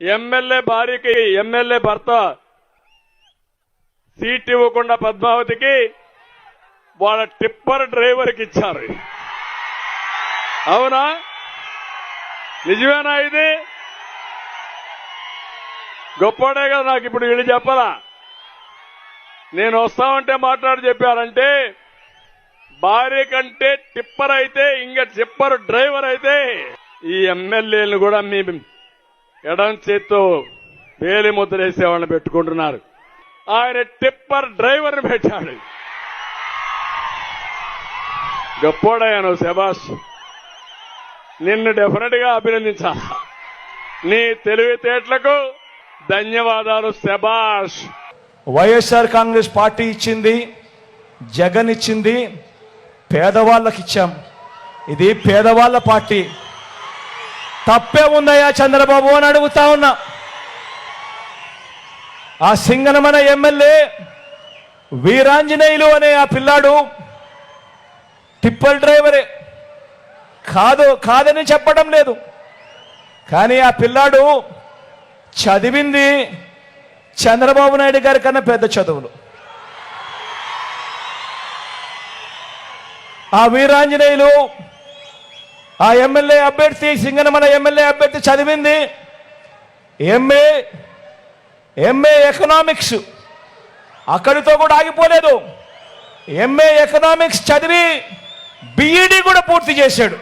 MLA భార్యకి MLA భర్త seat ఇవ్వకుండా పద్మావతికి వాళ్ళ టిప్పర్ డ్రైవర్కి ఇచ్చారు. అవునా? నిజమేనా ఇది? గొప్పడే కదా నాకు ఇప్పుడు వీళ్ళు చెప్పరా నేను వస్తామంటే మాట్లాడి చెప్పారంటే భార్య కంటే టిప్పర్ అయితే ఇంకా టిప్పర్ డ్రైవర్ అయితే ఈ ఎమ్మెల్యేలు కూడా మీ ఎడం చేత్తో పేలి ముద్ర వేసేవాళ్ళని పెట్టుకుంటున్నారు. ఆయన టిప్పర్ డ్రైవర్ని పెట్టాడు. గొప్పోడయ్యాను శబాష్ నిన్ను డెఫినెట్గా అభినందించాల. నీ తెలివితేటలకు ధన్యవాదాలు శబాష్ వైఎస్ఆర్ కాంగ్రెస్ పార్టీ ఇచ్చింది జగన్ ఇచ్చింది పేదవాళ్ళకి ఇచ్చాం. ఇది పేదవాళ్ళ పార్టీ. తప్పే ఉందయ్యా చంద్రబాబు అని అడుగుతా ఉన్నా. ఆ సింగనమన ఎమ్మెల్యే వీరాంజనేయులు అనే ఆ పిల్లాడు టిప్పల్ డ్రైవరే. కాదు కాదని చెప్పడం లేదు. కానీ ఆ పిల్లాడు చదివింది చంద్రబాబు నాయుడు గారి కన్నా పెద్ద చదువులు. ఆ వీరాంజనేయులు ఆ ఎమ్మెల్యే అభ్యర్థి సింగనమల ఎమ్మెల్యే అభ్యర్థి చదివింది. ఎంఏ ఎంఏ ఎకనామిక్స్ అక్కడితో కూడా ఆగిపోలేదు. ఎంఏ ఎకనామిక్స్ చదివి బిఈడి కూడా పూర్తి చేశాడు.